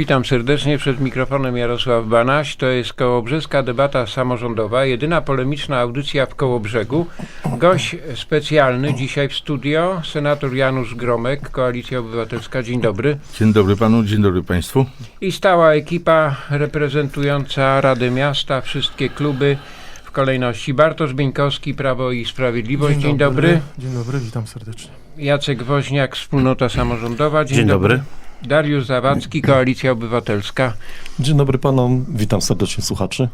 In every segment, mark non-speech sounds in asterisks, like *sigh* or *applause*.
Witam serdecznie przed mikrofonem Jarosław Banaś. To jest Kołobrzeska Debata Samorządowa, jedyna polemiczna audycja w Kołobrzegu. Gość specjalny dzisiaj w studio, senator Janusz Gromek, Koalicja Obywatelska. Dzień dobry. Dzień dobry panu, dzień dobry państwu. I stała ekipa reprezentująca Radę Miasta, wszystkie kluby w kolejności. Bartosz Bieńkowski, Prawo i Sprawiedliwość. Dzień, dobry. Dzień dobry, witam serdecznie. Jacek Woźniak, Wspólnota Samorządowa. Dzień, Dzień dobry. Dariusz Zawadzki, Koalicja Obywatelska. Dzień dobry panom, witam serdecznie słuchaczy.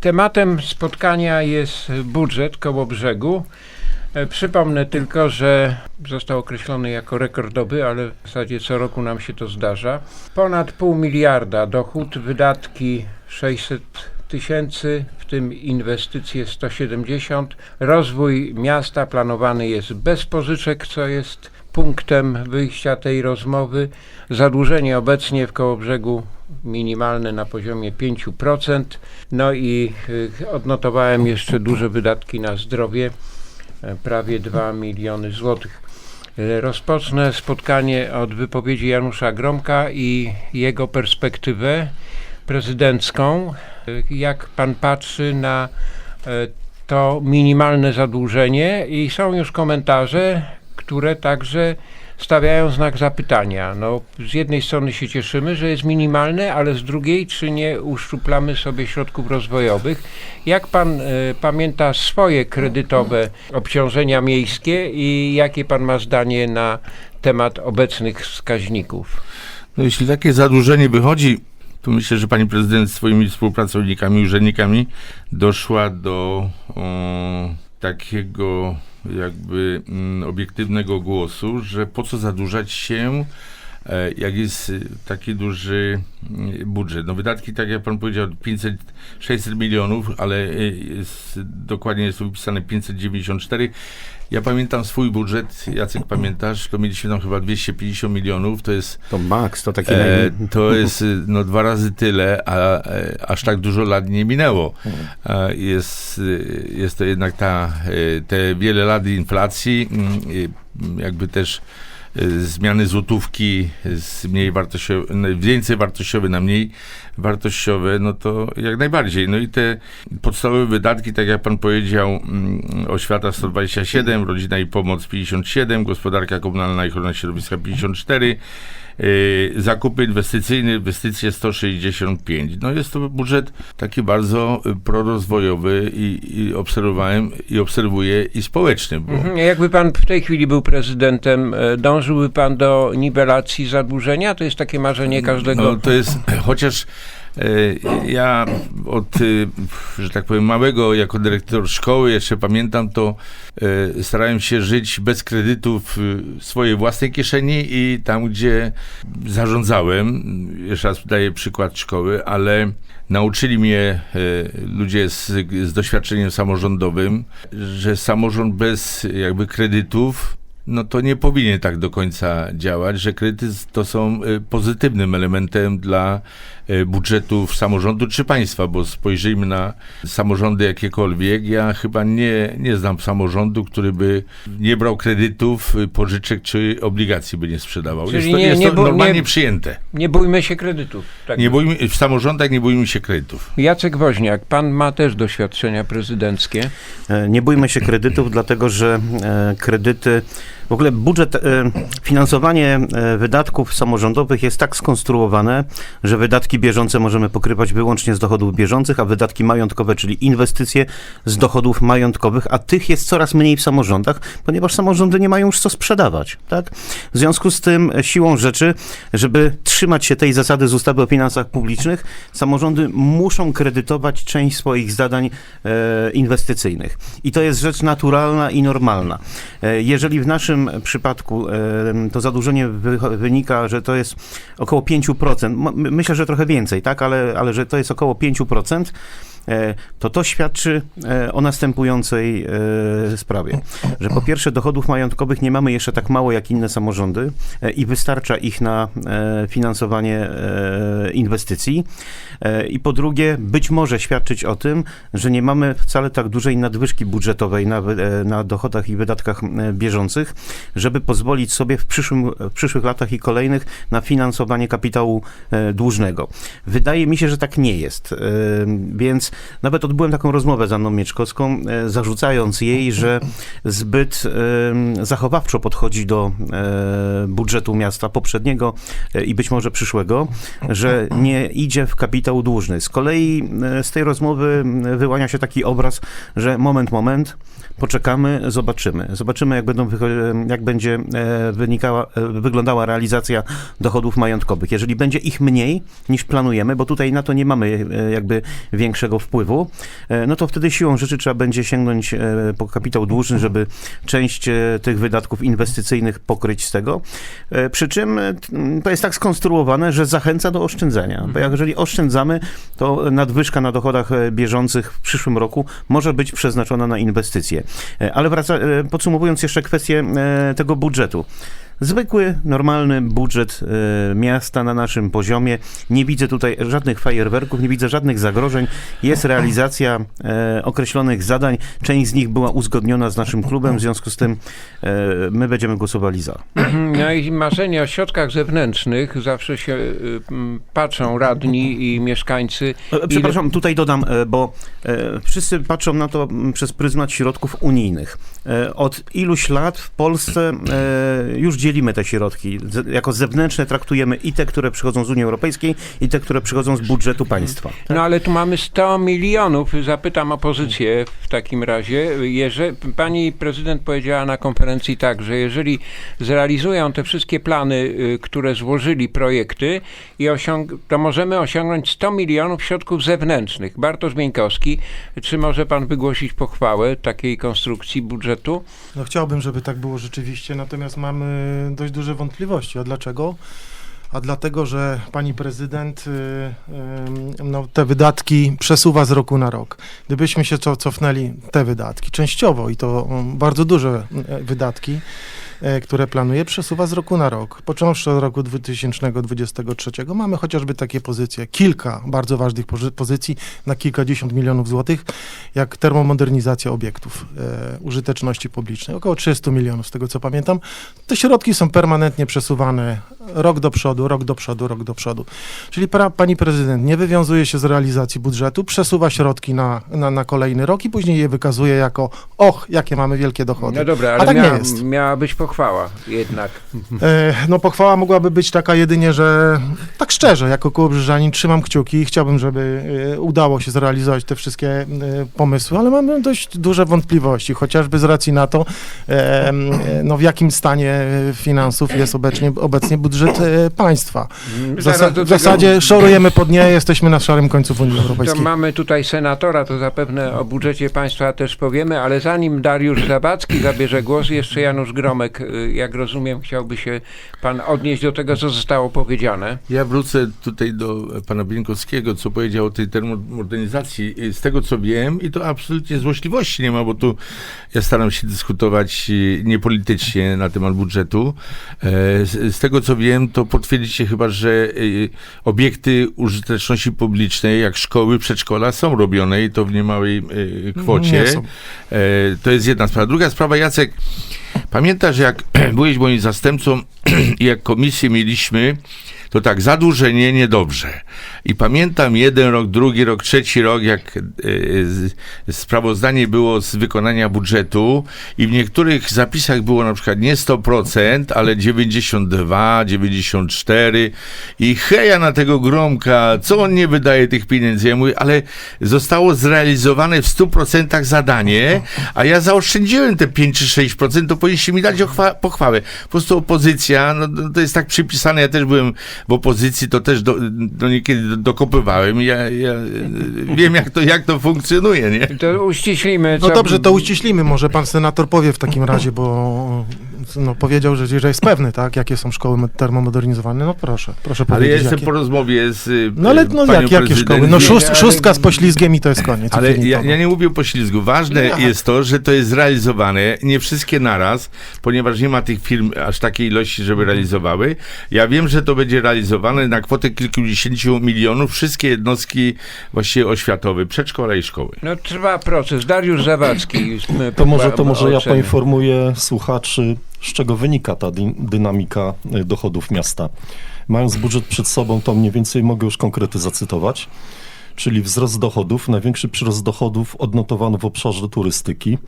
Tematem spotkania jest budżet Kołobrzegu. E, Przypomnę tylko, że został określony jako rekordowy, ale w zasadzie co roku nam się to zdarza. Ponad pół miliarda dochód, wydatki 600 tysięcy, w tym inwestycje 170. Rozwój miasta planowany jest bez pożyczek, co jest punktem wyjścia tej rozmowy. Zadłużenie obecnie w Kołobrzegu minimalne na poziomie 5%. No i y, odnotowałem jeszcze duże wydatki na zdrowie, e, prawie 2 miliony złotych. E, Rozpocznę spotkanie od wypowiedzi Janusza Gromka i jego perspektywę prezydencką. E, Jak pan patrzy na to minimalne zadłużenie i są już komentarze, które także stawiają znak zapytania. No, z jednej strony się cieszymy, że jest minimalne, ale z drugiej, czy nie uszczuplamy sobie środków rozwojowych? Jak pan e, pamięta swoje kredytowe obciążenia miejskie i jakie pan ma zdanie na temat obecnych wskaźników? No jeśli takie zadłużenie wychodzi, to myślę, że pani prezydent swoimi współpracownikami, urzędnikami doszła do takiego jakby mm, obiektywnego głosu, że po co zadłużać się, jak jest y, taki duży mm, budżet. No wydatki, tak jak pan powiedział, 500, 600 milionów, ale y, jest, dokładnie jest tu wypisane 594. Ja pamiętam swój budżet, Jacek pamiętasz, to mieliśmy tam chyba 250 milionów, to jest To max, to taki E, to jest y, no, dwa razy tyle, a e, aż tak dużo lat nie minęło. E, jest, y, jest to jednak ta, e, te wiele lat inflacji, mm, y, jakby też y, zmiany złotówki z mniej wartościowe, no, więcej wartościowe na mniej wartościowe, no to jak najbardziej. No i te podstawowe wydatki, tak jak pan powiedział, mm, oświata 127, rodzina i pomoc 57, gospodarka komunalna i ochrona środowiska 54, Yy, zakupy inwestycyjne, inwestycje 165. No jest to budżet taki bardzo y, prorozwojowy i, i obserwowałem i obserwuję i społeczny, bo Mhm. Jakby pan w tej chwili był prezydentem, e, dążyłby pan do niwelacji zadłużenia? To jest takie marzenie każdego. No, to jest, *clears throat* chociaż ja od, e, że tak powiem, małego jako dyrektor szkoły jeszcze pamiętam, to e, starałem się żyć bez kredytów w swojej własnej kieszeni i tam, gdzie zarządzałem. Jeszcze raz daję przykład szkoły, ale nauczyli mnie e, ludzie z, z doświadczeniem samorządowym, że samorząd bez jakby kredytów no to nie powinien tak do końca działać, że kredyty to są y, pozytywnym elementem dla y, budżetów samorządu czy państwa, bo spojrzyjmy na samorządy jakiekolwiek. Ja chyba nie, nie znam samorządu, który by nie brał kredytów, y, pożyczek czy obligacji by nie sprzedawał. Czyli jest to, nie- jest nie to bu- normalnie nie- przyjęte. Nie bójmy się kredytów. Tak. Nie bójmy, w samorządach nie bójmy się kredytów. Jacek Woźniak, pan ma też doświadczenia prezydenckie. E, Nie bójmy się kredytów, dlatego że e, kredyty, w ogóle budżet, e, finansowanie e, wydatków samorządowych jest tak skonstruowane, że wydatki bieżące możemy pokrywać wyłącznie z dochodów bieżących, a wydatki majątkowe, czyli inwestycje z dochodów majątkowych, a tych jest coraz mniej w samorządach, ponieważ samorządy nie mają już co sprzedawać, tak? W związku z tym e, siłą rzeczy, żeby trzymać się tej zasady z ustawy o finansach publicznych, samorządy muszą kredytować część swoich zadań inwestycyjnych. I to jest rzecz naturalna i normalna. Jeżeli w naszym przypadku e, to zadłużenie wy, wynika, że to jest około 5%, m- myślę, że trochę więcej, tak, ale, ale że to jest około 5%, e, to to świadczy e, o następującej e, sprawie, że po pierwsze dochodów majątkowych nie mamy jeszcze tak mało jak inne samorządy e, i wystarcza ich na e, finansowanie e, inwestycji E, i po drugie być może świadczyć o tym, że nie mamy wcale tak dużej nadwyżki budżetowej na, e, na dochodach i wydatkach e, bieżących, żeby pozwolić sobie w, przyszłym, w przyszłych latach i kolejnych na finansowanie kapitału e, dłużnego. Wydaje mi się, że tak nie jest. E, Nawet odbyłem taką rozmowę z Anną Mieczkowską, e, zarzucając jej, że zbyt zachowawczo podchodzi do e, budżetu miasta poprzedniego e, i być może przyszłego, że nie idzie w kapitał dłużny. Z kolei z tej rozmowy wyłania się taki obraz, że moment, moment, poczekamy, zobaczymy. Zobaczymy, jak, będą, jak będzie wynikała, wyglądała realizacja dochodów majątkowych. Jeżeli będzie ich mniej niż planujemy, bo tutaj na to nie mamy jakby większego wpływu, e, no to wtedy siłą rzeczy trzeba będzie sięgnąć e, po kapitał dłużny, żeby część e, tych wydatków inwestycyjnych pokryć z tego. Przy czym to jest tak skonstruowane, że zachęca do oszczędzania. Bo jeżeli oszczędzamy, to nadwyżka na dochodach bieżących w przyszłym roku może być przeznaczona na inwestycje. Ale wraca, podsumowując jeszcze kwestię tego budżetu. Zwykły, normalny budżet e, miasta na naszym poziomie. Nie widzę tutaj żadnych fajerwerków, nie widzę żadnych zagrożeń. Jest realizacja e, określonych zadań. Część z nich była uzgodniona z naszym klubem, w związku z tym e, my będziemy głosowali za. *clears throat* No i marzenie o środkach zewnętrznych zawsze się patrzą radni i mieszkańcy. Przepraszam, tutaj dodam, bo wszyscy patrzą na to przez pryzmat środków unijnych. Od iluś lat w Polsce już dzielimy te środki. Z- Jako zewnętrzne traktujemy i te, które przychodzą z Unii Europejskiej, i te, które przychodzą z budżetu państwa. No ale tu mamy 100 milionów. Zapytam opozycję w takim razie. Jeżeli, pani prezydent powiedziała na konferencji tak, że jeżeli zrealizują te wszystkie plany, y, które złożyli projekty, i osiąg- to możemy osiągnąć 100 milionów środków zewnętrznych. Bartosz Bieńkowski, czy może pan wygłosić pochwałę takiej konstrukcji budżetu? No chciałbym, żeby tak było rzeczywiście, natomiast mamy dość duże wątpliwości. A dlaczego? A dlatego, że pani prezydent y, y, no, te wydatki przesuwa z roku na rok. Gdybyśmy się co, cofnęli te wydatki, częściowo i to um, bardzo duże e, wydatki, które planuje, przesuwa z roku na rok. Począwszy od roku 2023 mamy chociażby takie pozycje, kilka bardzo ważnych pozy- pozycji na kilkadziesiąt milionów złotych, jak termomodernizacja obiektów e, użyteczności publicznej. Około 300 milionów, z tego co pamiętam. Te środki są permanentnie przesuwane rok do przodu, rok do przodu, rok do przodu. Czyli pra, pani prezydent nie wywiązuje się z realizacji budżetu, przesuwa środki na, na, na kolejny rok i później je wykazuje jako och, jakie mamy wielkie dochody. No dobra, A ale tak nie jest. miała być pochwała jednak. E, No pochwała mogłaby być taka jedynie, że tak szczerze, jako kołobrzyżanin trzymam kciuki i chciałbym, żeby e, udało się zrealizować te wszystkie e, pomysły, ale mamy dość duże wątpliwości, chociażby z racji na to, e, e, no w jakim stanie finansów jest obecnie, obecnie budżet e, państwa. W, zasa- w zasadzie szorujemy pod nie, jesteśmy na szarym końcu w Unii To Europejskiej. mamy tutaj senatora, to zapewne o budżecie państwa też powiemy, ale zanim Dariusz Zawadzki zabierze głos, jeszcze Janusz Gromek, y, jak rozumiem, chciałby się pan odnieść do tego, co zostało powiedziane. Ja wrócę tutaj do pana Bieńkowskiego, co powiedział o tej termomodernizacji. Z tego co wiem, i to absolutnie złośliwości nie ma, bo tu ja staram się dyskutować e, niepolitycznie na temat budżetu. E, Z, z tego co wiem, to potwierdzicie chyba, że obiekty użyteczności publicznej, jak szkoły, przedszkola są robione i to w niemałej kwocie. Nie są. E, To jest jedna sprawa. Druga sprawa, Jacek, pamiętasz jak *clears throat* byłeś moim zastępcą *clears throat* i jak komisję mieliśmy, to tak, zadłużenie niedobrze. I pamiętam jeden rok, drugi rok, trzeci rok, jak e, sprawozdanie było z wykonania budżetu i w niektórych zapisach było na przykład nie 100%, ale 92, 94 i heja na tego Gromka, co on nie wydaje tych pieniędzy? Ja mówię, ale zostało zrealizowane w 100% zadanie, a ja zaoszczędziłem te 5 czy 6%, to powinniście mi dać ochwa- pochwałę. Po prostu opozycja, no to- jest tak przypisane, ja też byłem w opozycji, to też do, do niekiedy do- dokopywałem i ja, ja wiem, jak to, jak to funkcjonuje, nie? To uściślimy. No dobrze, to uściślimy. Może pan senator powie w takim razie, bo no, powiedział, że, że jest pewny, tak, jakie są szkoły termomodernizowane. No proszę, proszę Ale ja powiedzieć. jestem jakie. po rozmowie z y, No ale no jak, jakie szkoły? No szóst, ale- szóstka z poślizgiem i to jest koniec. Ale ja, ja nie mówię o poślizgu. Ważne Nie. jest to, że to jest zrealizowane, nie wszystkie naraz, ponieważ nie ma tych firm aż takiej ilości, żeby realizowały. Ja wiem, że to będzie realizowane na kwotę kilkudziesięciu milionów, wszystkie jednostki właściwie oświatowe, przedszkola i szkoły. No trwa proces. Dariusz Zawadzki. *clears throat* To może, to może ja poinformuję słuchaczy. Z czego wynika ta dy- dynamika y, dochodów miasta? Mając budżet przed sobą, to mniej więcej mogę już konkrety zacytować. Czyli wzrost dochodów, największy przyrost dochodów odnotowano w obszarze turystyki.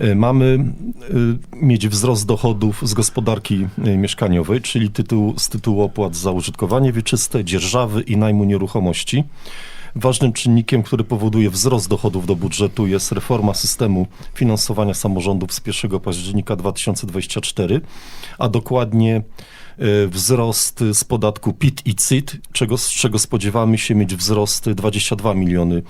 Y, Mamy y, mieć wzrost dochodów z gospodarki y, mieszkaniowej, czyli tytuł, z tytułu opłat za użytkowanie wieczyste, dzierżawy i najmu nieruchomości. Ważnym czynnikiem, który powoduje wzrost dochodów do budżetu jest reforma systemu finansowania samorządów z 1 października 2024, a dokładnie e, wzrost z podatku PIT i CIT, czego, z czego spodziewamy się mieć wzrost 22 miliony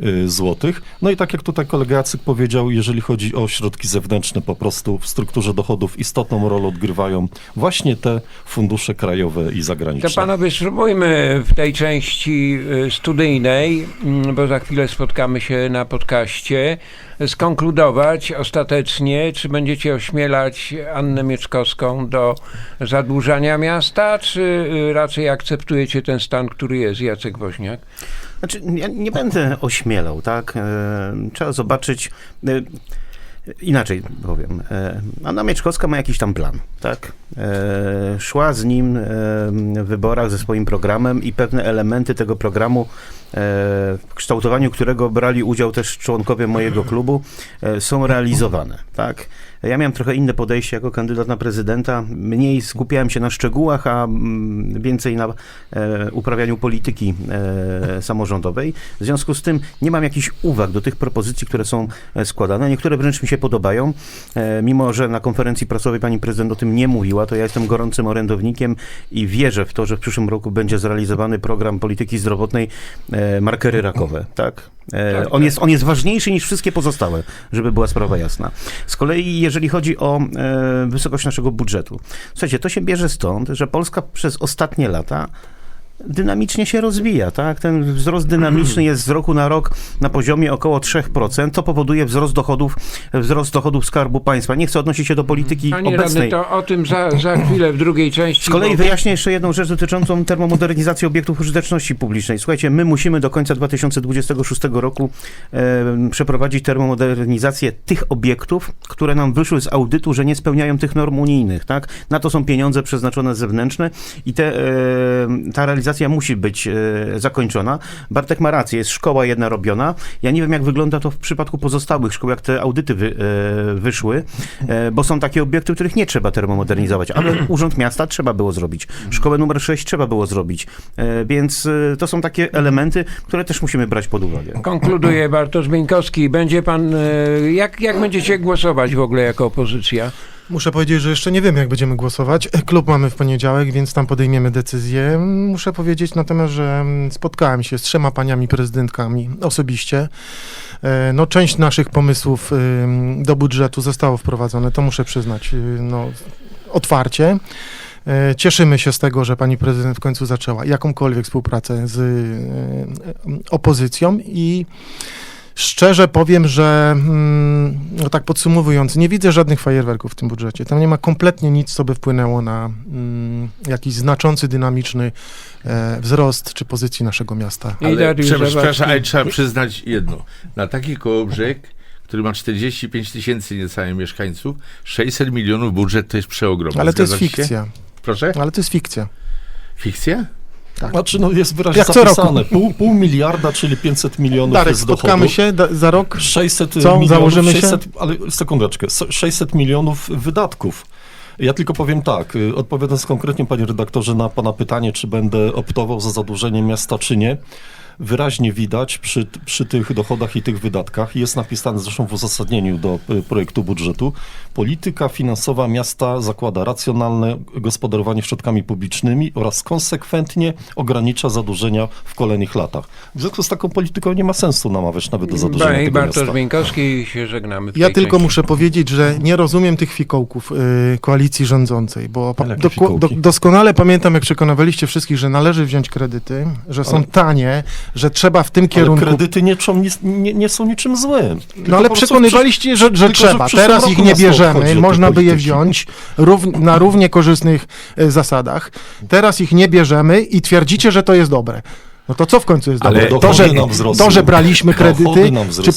e, złotych. No i tak jak tutaj kolega Jacyk powiedział, jeżeli chodzi o środki zewnętrzne, po prostu w strukturze dochodów istotną rolę odgrywają właśnie te fundusze krajowe i zagraniczne. To panowie spróbujmy w tej części y, studyjnej, mm, bo za chwilę spotkamy się na podcaście, skonkludować ostatecznie, czy będziecie ośmielać Annę Mieczkowską do zadłużania miasta, czy y, raczej akceptujecie ten stan, który jest, Jacek Woźniak? Znaczy, ja nie będę ośmielał, tak? E, Trzeba zobaczyć. e, Inaczej powiem. E, Anna Mieczkowska ma jakiś tam plan, tak? E, Szła z nim e, w wyborach ze swoim programem i pewne elementy tego programu, e, w kształtowaniu którego brali udział też członkowie mojego klubu, są realizowane, tak? Ja miałem trochę inne podejście jako kandydat na prezydenta. Mniej skupiałem się na szczegółach, a mm, więcej na uprawianiu polityki samorządowej. W związku z tym nie mam jakichś uwag do tych propozycji, które są składane. Niektóre wręcz mi się podobają, mimo że na konferencji prasowej pani prezydent o tym nie mówiła, to ja jestem gorącym orędownikiem i wierzę w to, że w przyszłym roku będzie zrealizowany program polityki zdrowotnej e, markery rakowe, tak? E, Tak, on, tak. Jest, on jest ważniejszy niż wszystkie pozostałe, żeby była sprawa jasna. Z kolei, jeżeli chodzi o e, wysokość naszego budżetu, słuchajcie, to się bierze stąd, że Polska przez ostatnie lata dynamicznie się rozwija, tak? Ten wzrost dynamiczny jest z roku na rok na poziomie około 3%. To powoduje wzrost dochodów, wzrost dochodów Skarbu Państwa. Nie chcę odnosić się do polityki Panie radny, obecnej. to o tym za, za chwilę w drugiej części. Z kolei bo- wyjaśnię jeszcze jedną rzecz dotyczącą termomodernizacji obiektów użyteczności publicznej. Słuchajcie, my musimy do końca 2026 roku e, przeprowadzić termomodernizację tych obiektów, które nam wyszły z audytu, że nie spełniają tych norm unijnych. Tak? Na to są pieniądze przeznaczone zewnętrzne i te, e, ta realizacja musi być e, zakończona. Bartek ma rację, jest szkoła jedna robiona. Ja nie wiem, jak wygląda to w przypadku pozostałych szkół, jak te audyty wy, e, wyszły, e, bo są takie obiekty, których nie trzeba termomodernizować, ale Urząd Miasta trzeba było zrobić. Szkołę numer 6 trzeba było zrobić. Więc to są takie elementy, które też musimy brać pod uwagę. Konkluduje Bartosz Bieńkowski. Będzie pan, jak, jak będziecie głosować w ogóle jako opozycja? Muszę powiedzieć, że jeszcze nie wiem, jak będziemy głosować. Klub mamy w poniedziałek, więc tam podejmiemy decyzję. Muszę powiedzieć natomiast, że mm, spotkałem się z trzema paniami prezydentkami osobiście. E, No, część naszych pomysłów do budżetu zostało wprowadzone, to muszę przyznać y, no, otwarcie. E, Cieszymy się z tego, że pani prezydent w końcu zaczęła jakąkolwiek współpracę z y, y, opozycją i Szczerze powiem, że mm, no tak podsumowując, nie widzę żadnych fajerwerków w tym budżecie. Tam nie ma kompletnie nic, co by wpłynęło na mm, jakiś znaczący, dynamiczny e, wzrost czy pozycji naszego miasta. I Ale przepraszam, ale trzeba przyznać jedno. Na taki kołobrzeg, który ma 45 tysięcy niecałe mieszkańców, 600 milionów budżet to jest przeogromny. Ale to jest Zgadzacie się? fikcja. Proszę? Ale to jest fikcja. Fikcja? Znaczy, no jest wyraźnie Jak zapisane. Pół, pół miliarda, czyli 500 milionów Darek, jest dochodu. spotkamy się da, za rok. 600 Co, milionów, założymy się? 600, ale sekundeczkę, so- 600 milionów wydatków. Ja tylko powiem tak, y, odpowiadając konkretnie, panie redaktorze, na pana pytanie, czy będę optował za zadłużeniem miasta, czy nie. Wyraźnie widać przy, przy tych dochodach i tych wydatkach, jest napisane zresztą w uzasadnieniu do y, projektu budżetu, polityka finansowa miasta zakłada racjonalne gospodarowanie środkami publicznymi oraz konsekwentnie ogranicza zadłużenia w kolejnych latach. W związku z taką polityką nie ma sensu namawiać nawet do zadłużenia i tego Bartosz miasta. Się żegnamy. Ja tylko części. muszę powiedzieć, że nie rozumiem tych fikołków y, koalicji rządzącej, bo do, do, doskonale pamiętam, jak przekonywaliście wszystkich, że należy wziąć kredyty, że są Ale- tanie, że trzeba w tym Ale kierunku kredyty nie, nie, nie są niczym złym. No ale przekonywaliście, że, że tylko, że trzeba. przyszłym Teraz ich nie bierzemy, można by je wziąć na równie korzystnych e, zasadach. Teraz ich nie bierzemy i twierdzicie, że to jest dobre. No to co w końcu jest Ale dobre? To, że, to, że braliśmy kredyty, czy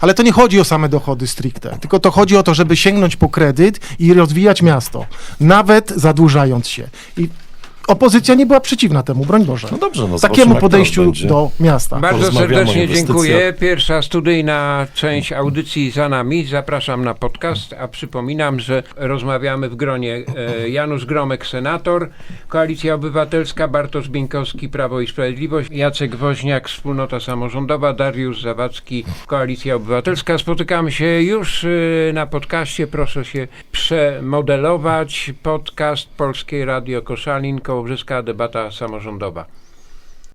ale to nie chodzi o same dochody stricte, tylko to chodzi o to, żeby sięgnąć po kredyt i rozwijać miasto, nawet zadłużając się. I opozycja nie była przeciwna temu, broń Boże. No dobrze, no Takiemu podejściu do miasta. Bardzo serdecznie dziękuję. Pierwsza studyjna część audycji za nami. Zapraszam na podcast, a przypominam, że rozmawiamy w gronie e, Janusz Gromek, senator, Koalicja Obywatelska, Bartosz Bieńkowski, Prawo i Sprawiedliwość, Jacek Woźniak, Wspólnota Samorządowa, Dariusz Zawadzki, Koalicja Obywatelska. Spotykamy się już e, na podcaście. Proszę się przemodelować. Podcast Polskie Radio Koszalin, Kołobrzeska Debata Samorządowa.